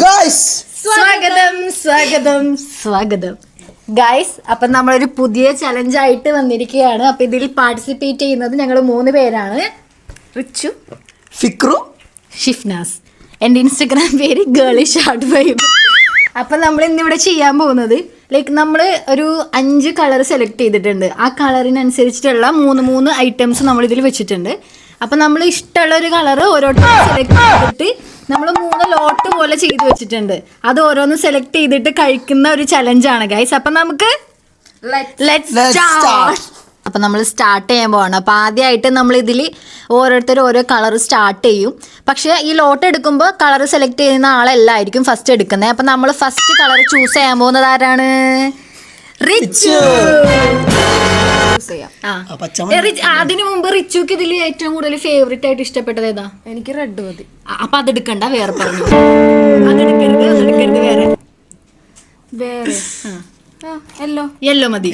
Guys സ്വാഗതം സ്വാഗതം സ്വാഗതം. ഗൈസ് അപ്പൊ നമ്മളൊരു പുതിയ ചലഞ്ച് ആയിട്ട് വന്നിരിക്കുകയാണ്. അപ്പൊ ഇതിൽ പാർട്ടിസിപ്പേറ്റ് ചെയ്യുന്നത് ഞങ്ങൾ മൂന്ന് പേരാണ്. റിച്ചു ഫിക്രു ഷിഫ്നാസ്. എന്റെ ഇൻസ്റ്റഗ്രാം പേര് ഗേളി ഷാർട്ട് വൈബ് അപ്പം നമ്മൾ ഇന്നിവിടെ ചെയ്യാൻ പോകുന്നത് ലൈക്ക് നമ്മൾ ഒരു അഞ്ച് കളർ സെലക്ട് ചെയ്തിട്ടുണ്ട്. ആ കളറിനനുസരിച്ചിട്ടുള്ള മൂന്ന് മൂന്ന് ഐറ്റംസ് നമ്മൾ ഇതിൽ വെച്ചിട്ടുണ്ട്. അപ്പം നമ്മൾ ഇഷ്ടമുള്ള ഒരു കളർ ഓരോരുത്തർ സെലക്ട് ചെയ്തിട്ട് നമ്മൾ മൂന്ന് ലോട്ട് പോലെ ചെയ്ത് വെച്ചിട്ടുണ്ട്. അത് ഓരോന്ന് സെലക്ട് ചെയ്തിട്ട് കഴിക്കുന്ന ഒരു ചലഞ്ചാണ് ഗൈസ് അപ്പൊ നമുക്ക് Let's ലെറ്റ്സ് സ്റ്റാർട്ട് അപ്പൊ നമ്മൾ സ്റ്റാർട്ട് ചെയ്യാൻ പോവാണ്. അപ്പൊ ആദ്യമായിട്ട് നമ്മൾ ഇതിൽ ഓരോരുത്തർ ഓരോ കളർ സ്റ്റാർട്ട് ചെയ്യും. പക്ഷെ ഈ ലോട്ട് എടുക്കുമ്പോൾ കളർ സെലക്ട് ചെയ്യുന്ന ആളെല്ലായിരിക്കും ഫസ്റ്റ് എടുക്കുന്നത് അപ്പൊ നമ്മൾ ഫസ്റ്റ് കളർ ചൂസ് ചെയ്യാൻ പോകുന്നത് ആരാണ്? റിച്ചു. അതിനു മുമ്പ് റിച്ചുക്ക് ഇതിൽ ഏറ്റവും കൂടുതൽ ഫേവറേറ്റ് ആയിട്ട് ഇഷ്ടപ്പെട്ടത് ഏതാ? എനിക്ക് റെഡ് മതി. അപ്പൊ അതെടുക്കണ്ട വേറെ പറഞ്ഞു. അതെടുക്കരുത് അതെടുക്കരുത് വേറെ. വേറെ. യെല്ലോ യെല്ലോ മതി.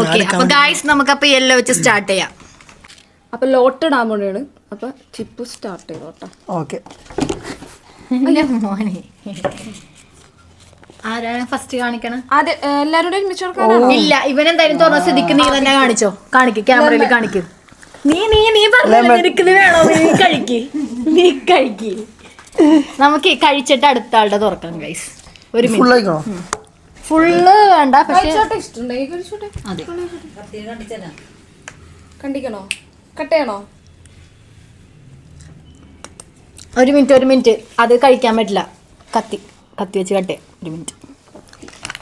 ഓക്കെ അപ്പൊ ഗായ്സ് നമുക്ക് അപ്പൊ യെല്ലോ വെച്ച് സ്റ്റാർട്ട് ചെയ്യാം. അപ്പൊ ലോട്ട് ഇടാൻ വേണ്ടിയാണ് അപ്പൊ ചിപ്പ് സ്റ്റാർട്ട് ചെയ്തോട്ടെ. ഓക്കെ മോനെ. ആരാണ് ഫസ്റ്റ് കാണിക്കണം? എല്ലാവരോടും ഒരുമിച്ച് കൊടുക്കാനാണോ ഇല്ല ഇവൻ എന്തായാലും തുറന്ന സ്ഥിതിക്ക് നീ തന്നെ കാണിച്ചോ. കാണിക്ക് ക്യാമറയിൽ കാണിക്ക്. നീ നീ നീ വേണോ? നീ കഴിക്ക്. നീ കഴിക്ക്. നമുക്ക് കഴിച്ചിട്ട് അടുത്ത ആളുടെ തുറക്കാം ഗൈസ് ഒരു ഫുൾ മിനിറ്റ് ഫുള്ള് വേണ്ട പക്ഷെ അതെ. കണ്ടിക്കണോ? കട്ട് ചെയ്യണോ? ഒരു മിനിറ്റ് ഒരു മിനിറ്റ് അത് കഴിക്കാൻ പറ്റില്ല. കത്തി കത്തി വെച്ച് കട്ടെ ഒരു മിനിറ്റ്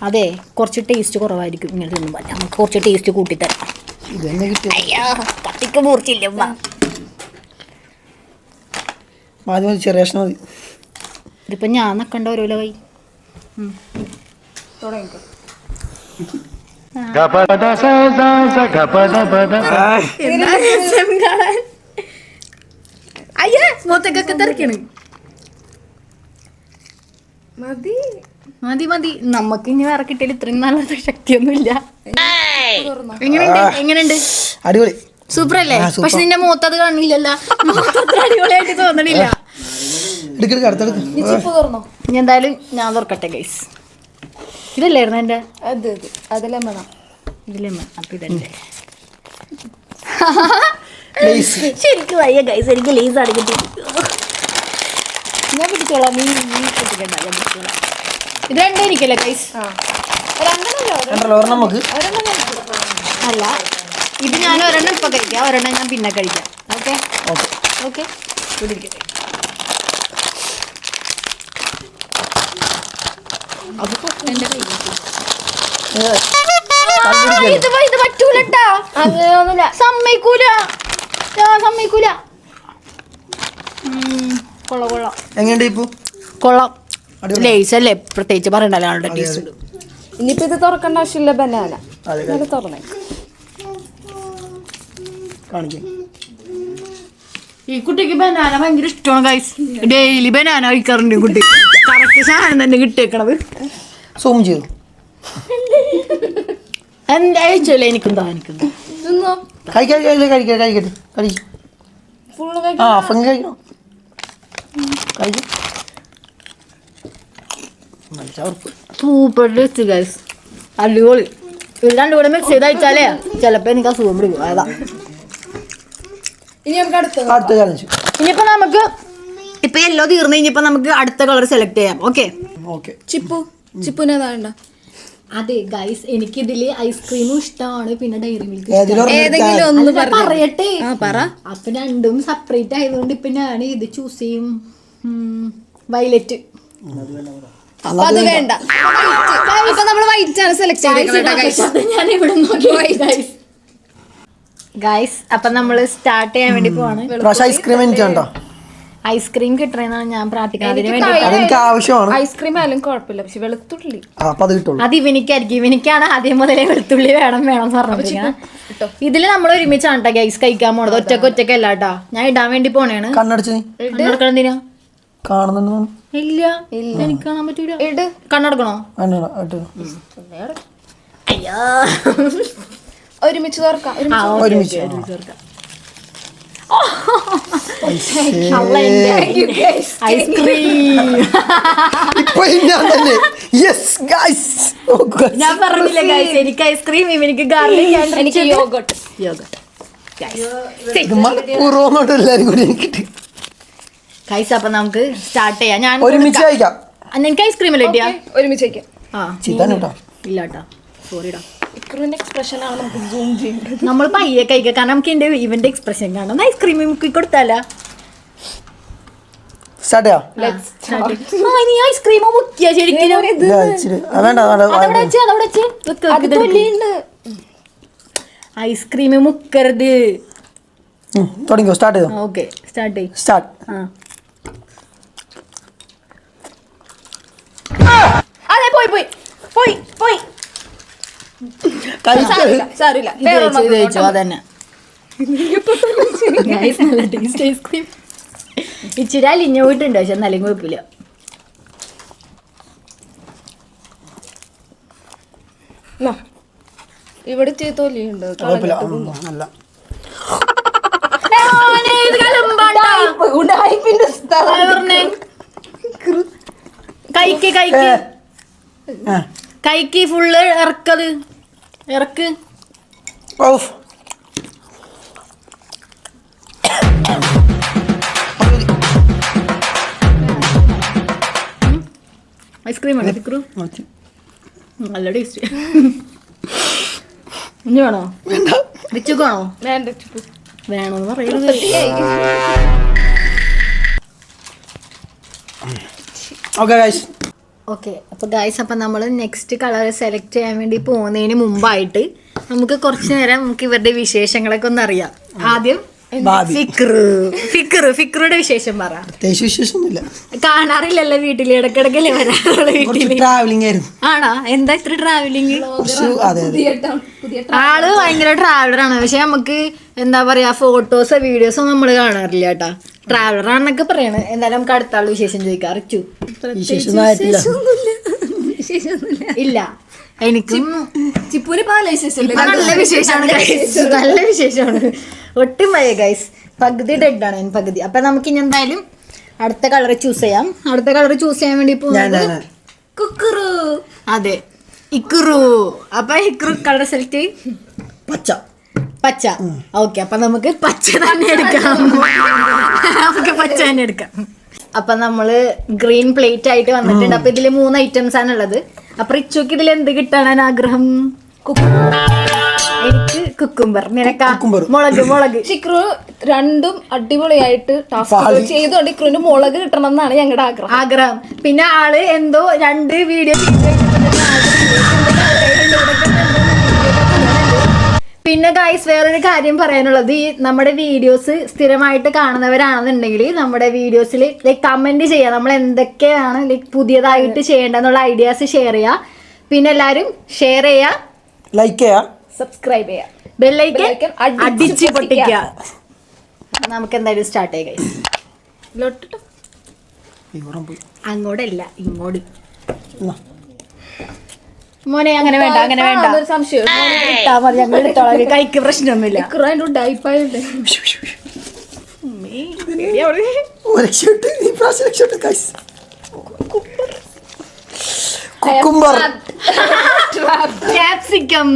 അതെ കുറച്ച് ടേസ്റ്റ് കുറവായിരിക്കും ഇങ്ങനെ തിന്നുമ്പോൾ നമുക്ക് കുറച്ച് ടേസ്റ്റ് കൂട്ടിത്തരാം. ഇത് തന്നെ കിട്ടിയത്? അയ്യോ കത്തിക്ക് മൂർച്ചില്ല ഉമ്മ. മതി മതി ചെറിയ കഷ്ണം മതി. ഇതിപ്പോ ഞാൻ നക്കണ്ട ഓരോ കൈ. തുടങ്ങിക്കോ. അയ്യേ മൂത്തക്കൊക്കെ തെറിക്കണ് മതി. മതി മതി. നമുക്ക് ഇനി വേറെ കിട്ടിയാൽ ഇത്രയും നല്ല ശക്തിയൊന്നുമില്ല. എങ്ങനെയുണ്ട്? എങ്ങനെയുണ്ട്? അടിപൊളി. സൂപ്പർ. അല്ലേ. പക്ഷെ നിന്റെ മൂത്തത് കാണില്ലല്ലോ. അടിപൊളിയായിട്ട് തോന്നണില്ല. ഇനി എന്തായാലും ഞാൻ തുറക്കട്ടെ ഗൈസ് ഇതല്ലായിരുന്നു എന്റെ അത് അത്. അത് ലെമണാ ഇതിലെ അപ്പൊ ഇതല്ലേ. ശരിക്കും വയ്യ ഗൈസ് എനിക്ക് ലേസ് അടങ്ങിട്ട് ഞാൻ പിടിച്ചോളാം. നീ നീ പിടിക്കണ്ട ഞാൻ പിടിച്ചോളാം. ഇത് രണ്ടും എനിക്കല്ലേ ഗൈസ് രണ്ടല്ലോ ഒരെണ്ണം നമുക്ക്. അല്ല ഇത് ഞാൻ ഒരെണ്ണം ഇപ്പൊ കഴിക്കാം. ഒരെണ്ണം ഞാൻ പിന്നെ കഴിക്കാം. ഓക്കെ? ഓക്കെ. ഓക്കെ? പിടിക്കട്ടെ. അതിപ്പോ എന്റെ കയ്യിലേക്ക്. ഇത് പ- ഇത് പറ്റൂലട്ടാ. അങ്ങനെയൊന്നുമില്ല സമ്മതിക്കൂല. ഞാൻ സമ്മതിക്കൂല. ഉം, കൊള്ളാം കൊള്ളാം. എങ്ങനെയുണ്ട് ഇപ്പൊ? കൊള്ളാം. ലേസ് അല്ലേ പ്രത്യേകിച്ച് പറയണ്ടല്ലോ ആളുടെ ടേസ്റ്റ് ഇനിയിപ്പോ ഇത് തുറക്കേണ്ട ആവശ്യമില്ല ബനാന. അത് തുറന്നേ. കാണിക്കാം. ഈ കുട്ടിക്ക് ബനാന ഭയങ്കര ഇഷ്ടമാണ് ഗൈസ് ഡെയിലി ബനാന കഴിക്കാറുണ്ട് ഈ കുട്ടി. കറക്റ്റ് സാധനം തന്നെ കിട്ടിയേക്കണത്. സൂം ചെയ്തു എന്താ അയച്ചല്ലേ എനിക്കും താ എനിക്കും കഴിക്കാൻ കഴിക്കട്ടെ കഴിക്കട്ടെ കഴിക്കും ആ ഫുൾ അപ്പം കഴിക്കണം. കഴിക്കും. സൂപ്പർ ടേസ്റ്റ് ഗൈസ് അടിപൊളി. ഇത് രണ്ടും കൂടെ മിക്സ് ചെയ്ത് അയച്ചാലേ ചിലപ്പോ എനിക്ക് അസുഖം പിടിക്കും. അതാ. ഇനി നമുക്ക് അടുത്ത അടുത്ത ചലഞ്ച് ഇനിയിപ്പോ നമുക്ക് ഇപ്പൊ യെല്ലോ തീർന്നു കഴിഞ്ഞപ്പോ നമുക്ക് അടുത്ത കളർ സെലക്ട് ചെയ്യാം. Okay okay Chippu. ചിപ്പുനെ വേണ്ട? അതെ ഗൈസ് എനിക്ക് ഇതിൽ ഐസ്ക്രീമും ഇഷ്ടമാണ് പിന്നെ ഡയറി മിൽക്ക് ഏതെങ്കിലും ഒന്ന് പറയട്ടെ. ആ പറ. അപ്പൊ രണ്ടും സെപ്പറേറ്റ് ആയതുകൊണ്ട് ഇപ്പൊ ഞാൻ ഇത് ചൂസ് ചെയ്യും. വയലറ്റ് അത് വേണ്ട. അപ്പൊ നമ്മൾ വൈറ്റ് ആണ് സെലക്ട് ചെയ്തേക്കുന്നത് ഞാൻ ഇവിടെ നോക്കി. ഗൈസ് അപ്പൊ നമ്മൾ സ്റ്റാർട്ട് ചെയ്യാൻ വേണ്ടി പോവാണ്. ഐസ്ക്രീം എനിക്ക് കണ്ടോ ഐസ്ക്രീം കിട്ടണെന്നാണ് ഞാൻ പ്രാർത്ഥിക്കുന്നത്. ഐസ്ക്രീം ആയാലും കുഴപ്പമില്ല. പക്ഷെ വെളുത്തുള്ളി. അത് ഇവനിക്കായിരിക്കും. ഇവനിക്കാണ് ആദ്യം മുതലേ വെളുത്തുള്ളി വേണം വേണം എന്ന് പറഞ്ഞിരിക്കുന്നത് ഇതിൽ നമ്മൾ ഒരുമിച്ചാണ് കേട്ടോ ഗൈസ് കഴിക്കാൻ പോണത്. ഒറ്റയ്ക്ക് ഒറ്റക്കല്ല കേട്ടോ ഞാൻ ഇടാൻ വേണ്ടി പോണേണ്. കണ്ണടച്ചു നീ. കണ്ണടക്കണം എന്തിനാ? കാണുന്നുണ്ട്. ഇല്ല. എനിക്ക് കാണാൻ പറ്റൂല. ഇട്. കണ്ണടക്കണോ? കണ്ണട ഇട്ട്. അയ്യോ. ഒരുമിച്ച് തുറക്കാം ഒരുമിച്ച് ഒരുമിച്ച്. ഞാൻ പറഞ്ഞില്ല ഗൈസ് എനിക്ക് ഐസ്ക്രീം ഇവനിക്ക് ഗാർലിക് എനിക്ക് യോഗട്ട്. മനഃപൂർവം എല്ലാരും കൂടി എനിക്കിട്ട് ഗൈസ് അപ്പൊ നമുക്ക് സ്റ്റാർട്ട് ചെയ്യാം. ഞാൻ ഒരുമിച്ച് കഴിക്കാം. നിനക്ക് ഐസ്ക്രീം അല്ലേ ഇട്ടിയാ ഒരുമിച്ച് വയ്ക്കാം ആ ചിത്താൻ കേട്ടോ. ഇല്ല കേട്ടോ. സോറിടാ ഇക്രുവിന്റെ എക്സ്പ്രഷൻ ആണ് നമുക്ക് സൂം ചെയ്യേണ്ടത്. നമ്മൾ പയ്യെ കഴിക്കാം. കാരണം നമുക്ക് എന്റെ ഇവന്റെ എക്സ്പ്രഷൻ കാണാം. ഐസ്ക്രീം മുക്കി കൊടുത്താലാ? ഐസ്ക്രീം മുക്കിയ ശരിക്കും. മുക്കരുത്. സ്റ്റാർട്ട് ചെയ്തോ? ഓക്കെ സ്റ്റാർട്ട് സ്റ്റാർട്ട് ആ അതെ പോയി പോയി പോയി പോയി. സാരില്ല സാരില്ല അതന്നെ. നല്ല ടേസ്റ്റ് ഐസ്ക്രീം ഇച്ചിരി അലിഞ്ഞു പോയിട്ടുണ്ട് പക്ഷെ എന്നാലും കുഴപ്പമില്ല. നാ. ഇവിടെ ഇച്ചിരി തൊലിയുണ്ട്. കുഴപ്പമില്ല. ഉം, നല്ല. ഉടായിപ്പിന്റെ കൈക്ക് കൈക്ക്. കൈക്ക് ഫുള്ള് ഇറക്കത്. ഇറക്ക്. Of ice cream. നല്ല ടേസ്റ്റ് ഇനി വേണോ? റിച്ചുക്കാണോ വേണ്ട ചുപ്പു. വേണോന്ന് പറയരുത്. ഓക്കെ ഗൈസ് ഓക്കെ അപ്പോൾ ഗായ്സ് അപ്പം നമ്മൾ നെക്സ്റ്റ് കളർ സെലക്ട് ചെയ്യാൻ വേണ്ടി പോകുന്നതിന് മുമ്പായിട്ട് നമുക്ക് കുറച്ച് നേരം നമുക്ക് ഇവരുടെ വിശേഷങ്ങളൊക്കെ ഒന്ന് അറിയാം. ആദ്യം ഫിക്രു. ഫിക്രു ഫിക്രുടെ വിശേഷം പറ. പ്രത്യേകിച്ച് വിശേഷമൊന്നുമില്ല. കാണാറില്ലല്ലോ വീട്ടിൽ ഇടക്കിടക്കല്ലേ വരാറുള്ള വീട്ടിൽ ട്രാവലിംഗ് ആയിരുന്നു. ആണോ? എന്താ ഇത്ര പുതിയ ആൾ ഭയങ്കര ട്രാവലർ ആണ്. പക്ഷെ നമുക്ക് എന്താ പറയാ ഫോട്ടോസോ വീഡിയോസോ നമ്മൾ കാണാറില്ല കേട്ടാ. ട്രാവലർ ആണെന്നൊക്കെ പറയണ. എന്തായാലും നമുക്ക് അടുത്ത ആൾ വിശേഷം ചോദിക്കാം. അറിച്ചു. ഇല്ല. എനിക്കും ചിപ്പൂര് നല്ല വിശേഷമാണ് guys. നല്ല വിശേഷമാണ്. ഒട്ടും വയ്യ ഗൈസ് പകുതി ഡെഡ് ആണ് ഞാൻ പകുതി. അപ്പൊ നമുക്ക് ഇനി എന്തായാലും അടുത്ത കളർ ചൂസ് ചെയ്യാം. അടുത്ത കളർ ചൂസ് ചെയ്യാൻ വേണ്ടി പോകുന്നത്. കുക്കുറു. അതെ. ഇക്കുറു. അപ്പൊ ഇക്കുറു കളർ സെലക്ട് ചെയ്യും. പച്ച. പച്ച. ഓക്കെ അപ്പൊ നമുക്ക് പച്ച തന്നെ എടുക്കാം. നമുക്ക് പച്ച തന്നെ എടുക്കാം. അപ്പൊ നമ്മൾ ഗ്രീൻ പ്ലേറ്റ് ആയിട്ട് വന്നിട്ടുണ്ട്. അപ്പൊ ഇതിൽ മൂന്ന് ഐറ്റംസ് ആണ് ഉള്ളത്. അപ്പൊ റിച്ചുക്ക് ഇതിൽ എന്ത് കിട്ടാനാണ് ആഗ്രഹം? എനിക്ക് കുക്കുംബർ നിനക്കാ. മുളക് മുളക്. ചിക്രു രണ്ടും അടിപൊളിയായിട്ട് ടാസ്ക് പാളി. ചെയ്തുകൊണ്ട് ഇക്രുവിന് മുളക് കിട്ടണം എന്നാണ് ഞങ്ങളുടെ ആഗ്രഹം. ആഗ്രഹം. പിന്നെ ആൾ എന്തോ രണ്ട് വീഡിയോ പിന്നെ ഗായ്സ് വേറൊരു കാര്യം പറയാനുള്ളത്. ഈ നമ്മുടെ വീഡിയോസ് സ്ഥിരമായിട്ട് കാണുന്നവരാണെന്നുണ്ടെങ്കിൽ നമ്മുടെ വീഡിയോസിൽ ലൈക്ക് കമന്റ് ചെയ്യുക നമ്മൾ എന്തൊക്കെയാണ് ലൈക്ക് പുതിയതായിട്ട് ചെയ്യേണ്ടതെന്നുള്ള ഐഡിയാസ് ഷെയർ ചെയ്യുക പിന്നെ എല്ലാവരും ഷെയർ ചെയ്യുക ലൈക്ക് ചെയ്യുക സബ്സ്ക്രൈബ് ചെയ്യാം. ബെല്ലൈക്കൻ അടിച്ച് പൊട്ടിക്കുക. നമുക്ക് എന്തായാലും സ്റ്റാർട്ട് ചെയ്യാം ഗൈസ് അങ്ങോട്ടല്ല ഇങ്ങോട്ട്. മോനെ അങ്ങനെ വേണ്ട അങ്ങനെ വേണ്ട. ഒരു സംശയം. ഇട്ടാ മതി ഞങ്ങൾ എടുത്തോളാം. കൈക്ക് പ്രശ്നമൊന്നുമില്ല. രക്ഷപ്പെട്ട് ഗൈസ് കുക്കുംബർ. ക്യാപ്സിക്കം.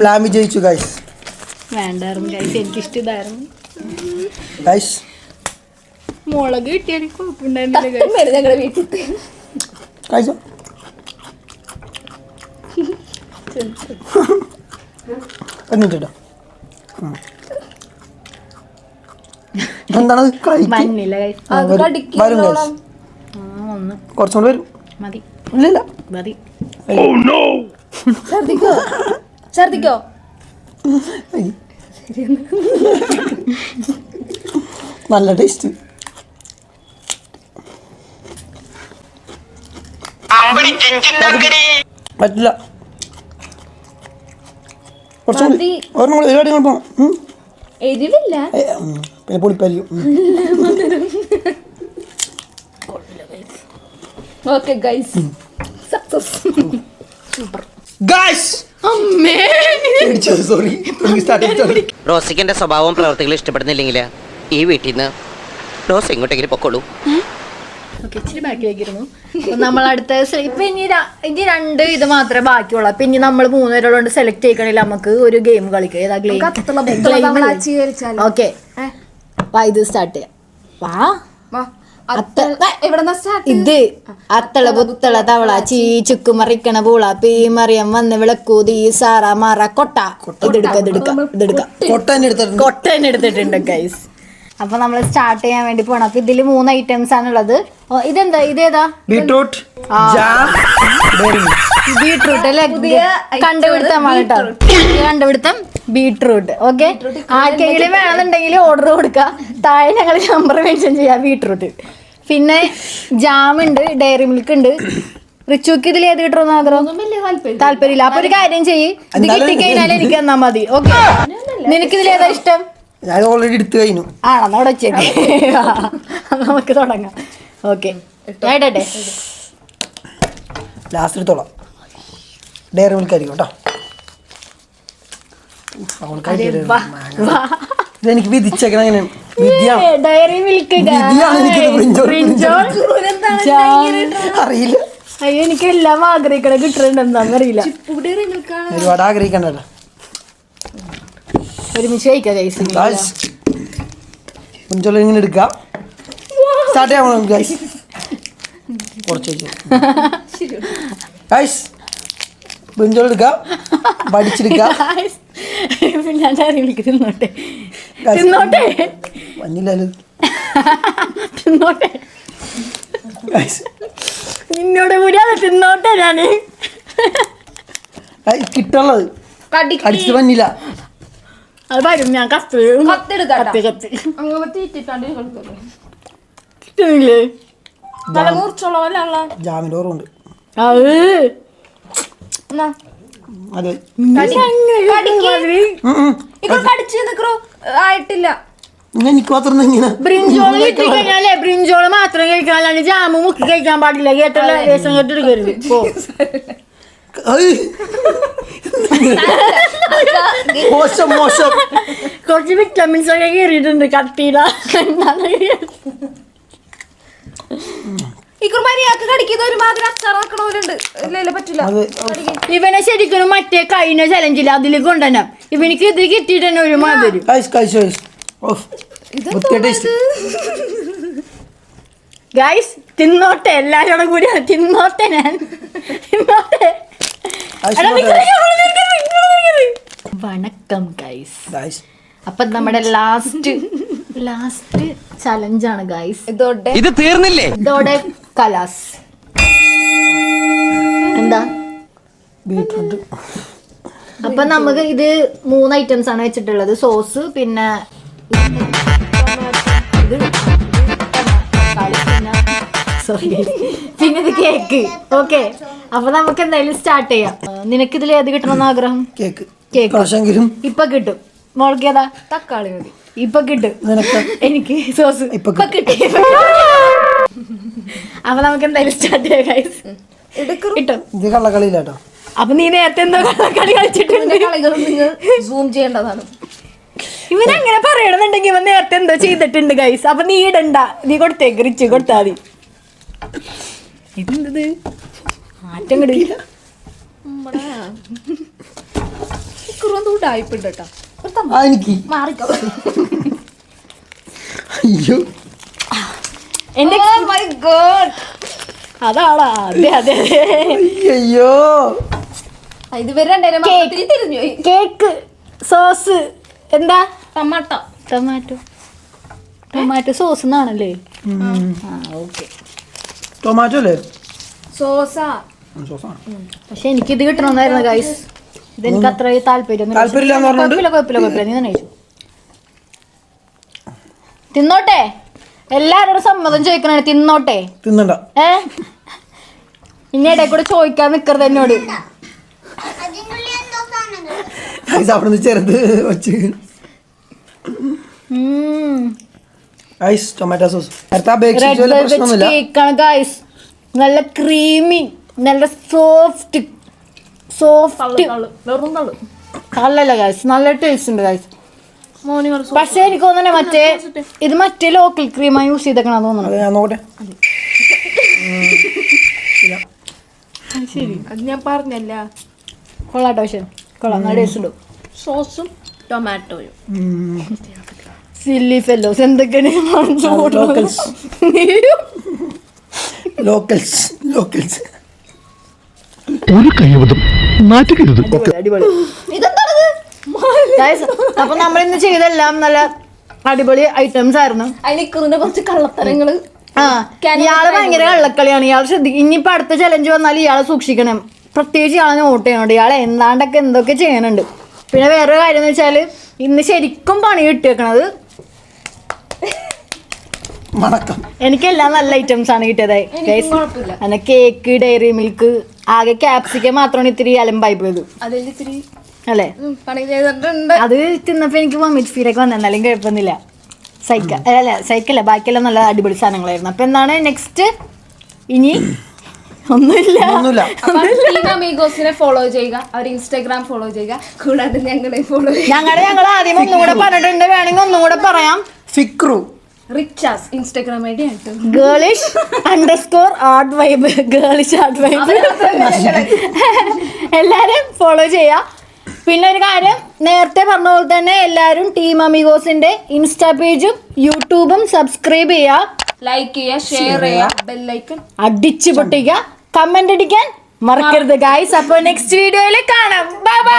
പ്ലാൻ വിജയിച്ചു ഗൈസ് വേണ്ടായിരുന്നു ഗൈസ് എനിക്ക് ഇഷ്ടമായിരുന്നു ഗൈസ് മുളക് കിട്ടിയാൽ കുഴപ്പമുണ്ടായിരുന്നില്ല ഗൈസ് ഞങ്ങളുടെ വീട്ടിൽ. കഴിച്ചോ എന്താണ് വരും. വരും മതി. ഇല്ലില്ല. മതി. ഛർദിക്കോ? ഛർദിക്കോ? ഐ. നല്ല ടേസ്റ്റ് പറ്റില്ല. കുറച്ചും കൂടി. മതി. ഒരെണ്ണം കൂടി ഒരുപാട്. എരിവില്ല. പിന്നെ പൊളിപ്പായിരിക്കും. Okay guys success super. റോസിക്കിന്റെ സ്വഭാവവും പ്രവർത്തികളും ഇഷ്ടപ്പെടുന്നില്ലെങ്കിൽ ഈ വീട്ടിൽ നിന്ന് റോസ് എങ്ങോട്ടെങ്കിലും പൊക്കോളൂ. ഓക്കെ ഇച്ചിരി ബാക്കിലേക്കിരുന്നു നമ്മൾ അടുത്ത ഇപ്പൊ ഇനി ഇനി രണ്ട് ഇത് മാത്രമേ ബാക്കിയുള്ളൂ. അപ്പൊ ഇനി നമ്മൾ മൂന്നുപേരോട് സെലക്ട് ചെയ്യണമെങ്കിൽ നമുക്ക് ഒരു ഗെയിം കളിക്കാം. ഏതാ ഗെയിം? ഓക്കെ. വാ ഇത് സ്റ്റാർട്ട് ചെയ്യാം. വാ? ഇത്. അത്തള പുത്തള തവള ചീ ചുക്ക് മറിക്കണ പൂള പീ മറിയം വന്ന് വിളക്കൂതി സാറ മാറ കൊട്ട. ഇതെടുക്ക ഇതെടുക്ക ഇതെടുക്ക കൊട്ട തന്നെ എടുത്തിട്ടുണ്ട്. ഗൈസ് അപ്പൊ നമ്മൾ സ്റ്റാർട്ട് ചെയ്യാൻ വേണ്ടി പോണം. അപ്പൊ ഇതിൽ മൂന്ന് ഐറ്റംസ് ആണുള്ളത്. ഇതെന്താ? ഇതേതാ? ബീട്രൂട്ട്. ജാം. ബീട്രൂട്ട് അല്ലെ? കണ്ടുപിടുത്തമാണ് കേട്ടോ. കണ്ടുപിടുത്തം ബീട്രൂട്ട്. ഓക്കെ? ആർക്കെങ്കിലും വേണമെന്നുണ്ടെങ്കിൽ ഓർഡർ കൊടുക്കുക താഴെ ഞങ്ങൾ നമ്പർ മെൻഷൻ ചെയ്യാം ബീട്രൂട്ട്. പിന്നെ ജാം ഉണ്ട് ഡയറി മിൽക്ക് ഉണ്ട്. റിച്ചുക്ക് ഇതിൽ ഏത് കിട്ടണമെന്ന് ആഗ്രഹം? താല്പര്യമില്ല. അപ്പൊ ഒരു കാര്യം ചെയ്യ്. ഇത് കിട്ടിക്കഴിഞ്ഞാൽ എനിക്ക് തന്നാ മതി. ഓക്കെ? നിനക്ക് ഇതിൽ ഏതാ ഇഷ്ടം? ഞാൻ ഓൾറെഡി എടുത്തു കഴിഞ്ഞു. ആണോ? അവിടെ വെച്ചേക്ക്. നമുക്ക് തുടങ്ങാം. ഓക്കെ. ഏടട്ടെ ലാസ്റ്റ് എടുത്തോളാം. ഡയറി മിൽക്ക് ആയിരിക്കും കേട്ടോ. ഇതെനിക്ക് വിധിച്ചേക്കണ അങ്ങനെ ഡയറി മിൽക്ക് അറിയില്ല. അയ്യോ എനിക്ക് എല്ലാം ആഗ്രഹിക്കണ കിട്ടുന്നുണ്ട് എന്താന്ന് അറിയില്ല. ഒരുപാട് ആഗ്രഹിക്കണ്ടല്ലോ ഒരുമിച്ച് കഴിക്കാം കുഞ്ചോളം ഇങ്ങനെ എടുക്കാം. സ്റ്റാർട്ട് ചെയ്യാൻ ഗൈസ് കുറച്ച് ഗൈസ് ബെഞ്ചോൾ പഠിച്ചെടുക്കാം ഞാൻ മിൽക്ക് തിന്നോട്ടെ Guys. തിന്നോട്ടെ. മഞ്ഞില്ലല്ലോ തിന്നോട്ടെ. നിന്നോട് മുടിയാതെ തിന്നോട്ടെ ഞാൻ കിട്ടുള്ളത്. കടിച്ചു മഞ്ഞില്ല അത് വരും ഞാൻ കത്ത്. കത്തെടുക്കാം കത്ത് കത്ത്. അങ്ങനെ തീറ്റിട്ടാണ്ട് കിട്ടുന്നില്ലേ നല്ല ജാമിന്റെ അത് അതെ. കടിച്ചു നിക്കറോ ആയിട്ടില്ല. ഇങ്ങനെ എനിക്ക് മാത്രം ഇങ്ങനെ ബ്രിഞ്ചോൾ കിട്ടി കഴിഞ്ഞാലേ ബ്രിഞ്ചോൾ മാത്രം കഴിക്കാൻ അല്ലാണ്ട് ജാമ് മുക്കി കഴിക്കാൻ പാടില്ല. കേട്ടല്ല രസം കേട്ടെടുക്കരുത് പോ. മോശം മോശം. കുറച്ച് വിറ്റമിൻസ് ഒക്കെ കയറിയിട്ടുണ്ട് കത്തിയില ഇക്കുറി മര്യാദയ്ക്ക് കടിക്കുന്ന ഒരു മാതിരി അച്ചാറാക്കണവരുണ്ട്. ഇല്ല ഇല്ല പറ്റില്ല ഇവനെ ശരിക്കും മറ്റേ കഴിഞ്ഞ ചലഞ്ചില്ല അതിൽ കൊണ്ടുവരണം. ഇവനിക്ക് ഇത് കിട്ടിയിട്ട് തന്നെ ഒരു മാതിരി. ഗൈസ് തിന്നോട്ടെ. എല്ലാരോടും കൂടി തിന്നോട്ടെ ഞാൻ. തിന്നോട്ടെ. വണക്കം ഗൈസ് ഗൈസ് അപ്പൊ നമ്മുടെ ലാസ്റ്റ് ലാസ്റ്റ് ചലഞ്ചാണ് ഗൈസ് ഇതോടെ. ഇത് തീർന്നില്ലേ? ഇതോടെ കലാസ്. എന്താ? ബീട്രൂട്ട് അപ്പൊ നമുക്ക് ഇത് മൂന്ന് ഐറ്റംസ് ആണ് വെച്ചിട്ടുള്ളത്. സോസ് പിന്നെ സോറി പിന്നെ ഇത് കേക്ക്. ഓക്കെ അപ്പൊ നമുക്ക് എന്തായാലും സ്റ്റാർട്ട് ചെയ്യാം. നിനക്ക് ഇതിൽ ഏത് കിട്ടണമെന്ന് ആഗ്രഹം? കേക്ക്. കേക്ക്. ഇപ്പൊ കിട്ടും. മോൾക്ക് ഏതാ? തക്കാളി മതി. ഇപ്പൊ കിട്ടും. എനിക്ക് സോസ്. ഇപ്പൊ കിട്ടും. അപ്പൊ നമുക്ക് എന്തായാലും സ്റ്റാർട്ട് ചെയ്യാം കിട്ടും? ഇത് കള്ളക്കളിയില്ല കേട്ടോ അപ്പൊ നീ നേരത്തെ എന്തോ കള്ളക്കളി കളിച്ചിട്ടുണ്ട്. കളികൾ നിങ്ങൾ സൂം ചെയ്യേണ്ടതാണ്. ഇവൻ അങ്ങനെ പറയണമെന്നുണ്ടെങ്കിൽ ഇവൻ നേരത്തെ എന്തോ ചെയ്തിട്ടുണ്ട് ഗൈസ് അപ്പൊ നീ ഇടണ്ട. നീ കൊടുത്തേക്ക് റിച്ച് കൊടുത്താ മതി. ഇതെന്തത് മാറ്റം കിട്ടില്ല കേട്ടോ. മാറിക്കോ. അയ്യോ. എന്റെ മൈ ഗോഡ് അതാടാ. അതെ അതെ അയ്യോ ഇത് രണ്ടേരം കേക്ക്. തിരിഞ്ഞു. കേക്ക് സോസ് എന്താ? ടൊമാറ്റോ ടൊമാറ്റോ ടൊമാറ്റോ സോസ് എന്നാണല്ലേ ആ ഓക്കെ ടൊമാറ്റോ അല്ലേ? സോസ സോസാണ് പക്ഷെ എനിക്ക് ഇത് കിട്ടണമെന്നായിരുന്നു ഗൈസ് ഇതെനിക്ക് അത്ര താല്പര്യം? കുഴപ്പമില്ല കുഴപ്പമില്ല കുഴപ്പമില്ല. നീ തന്നെ തിന്നോട്ടെ? എല്ലാരോടും സമ്മതം ചോദിക്കണേ തിന്നോട്ടെ. തിന്നണ്ട. ഏ? ഇനി ഇടയിൽ കൂടെ ചോദിക്കാൻ നിക്കരുത് എന്നോട്. അവിടെ നിന്ന് ചെറുത് വെച്ച്. ഗൈസ് ടൊമാറ്റോ സോസ് നല്ല ക്രീമി നല്ല സോഫ്റ്റ് സോഫ്റ്റ് നല്ലല്ല ഗൈസ് നല്ല ടേസ്റ്റ് ഉണ്ട് ഗൈസ് പക്ഷെ എനിക്ക് തോന്നണേ മറ്റേ ഇത് മറ്റേ ലോക്കൽ ക്രീമായി യൂസ് ചെയ്തേക്കണ തോന്നണം അത് ഞാൻ നോക്കട്ടെ. അത് ഞാൻ പറഞ്ഞല്ല. കൊള്ളാട്ടോ പക്ഷെ. കൊള്ളാം. നല്ല ടേസ്റ്റ് സോസും ടൊമാറ്റോയും. സില്ലി ഫെല്ലോസ് എന്തൊക്കെയാണ് ലോക്കൽസ് ലോക്കൽസ് ലോക്കൽസ് ഒരു കൈവതം നാറ്റുകരുത്. അടിപൊളി. Guys, അപ്പൊ നമ്മൾ ഇന്ന് ചെയ്തെല്ലാം നല്ല അടിപൊളി ഐറ്റംസ് ആയിരുന്നു. അതിൽ ഇക്കുറിന്റെ കുറച്ച് കള്ളത്തരങ്ങൾ. ആ ഇയാൾ ഭയങ്കര കള്ളക്കളിയാണ്. ഇയാൾ ശ്രദ്ധിക്കും ഇനിയിപ്പോ അടുത്ത ചലഞ്ച് വന്നാൽ ഇയാളെ സൂക്ഷിക്കണം. പ്രത്യേകിച്ച് ഇയാളെ നോട്ട് ചെയ്യണുണ്ട്. ഇയാളെ എന്താണ്ടൊക്കെ എന്തൊക്കെ ചെയ്യാനുണ്ട് പിന്നെ വേറൊരു കാര്യം എന്ന് വെച്ചാൽ ഇന്ന് ശരിക്കും പണി കിട്ടിയേക്കണത് എനിക്കെല്ലാം നല്ല ഐറ്റംസ് ആണ് കിട്ടിയത്. അങ്ങനെ കേക്ക് ഡയറി മിൽക്ക് ആകെ ക്യാപ്സിക്കം മാത്രമാണ് ഇത്തിരി അലമ്പായി പോയത് അല്ലേ? പണി ചെയ്തിട്ടുണ്ട്. അത് തിന്നപ്പോ എനിക്ക് വോമിറ്റ് ഫീൽ ഫീലൊക്കെ വന്നെന്നാലും കുഴപ്പമൊന്നുമില്ല. സൈക്ക അല്ല സൈക്കല്ല. ബാക്കിയെല്ലാം നല്ല അടിപൊളി സാധനങ്ങളായിരുന്നു. അപ്പൊ എന്താണ് നെക്സ്റ്റ് ഇനി ഒന്നുമില്ല. ഒന്നുമില്ല. അമീഗോസിനെ ഫോളോ ചെയ്യുക. അവർ ഇൻസ്റ്റാഗ്രാം ഫോളോ ചെയ്യുക. കൂടാതെ ഞങ്ങളെ ഫോളോ ചെയ്യുക. ഞങ്ങൾ ഞങ്ങൾ ആദ്യം ഒന്നും കൂടെ പറഞ്ഞിട്ടുണ്ട്. വേണമെങ്കിൽ ഒന്നും കൂടെ പറയാം. ഫിക്രു. റിച്ചാസ് ഇൻസ്റ്റാഗ്രാം ഐ ഡി ആയിട്ട്. Girlish underscore art vibe girlish art vibe എല്ലാരും ഫോളോ ചെയ്യാം പിന്നെ ഒരു കാര്യം നേരത്തെ പറഞ്ഞ പോലെ തന്നെ എല്ലാവരും ടീം അമിഗോസിന്റെ ഇൻസ്റ്റാ പേജും യൂട്യൂബും സബ്സ്ക്രൈബ് ചെയ്യുക. ലൈക്ക് ചെയ്യുക ഷെയർ ചെയ്യുക. ബെല്ലൈക്കൺ അടിച്ചു പൊട്ടിക്കുക. കമന്റ് അടിക്കാൻ മറക്കരുത് ഗായ്സ് അപ്പോൾ നെക്സ്റ്റ് വീഡിയോയിൽ കാണാം. Bye bye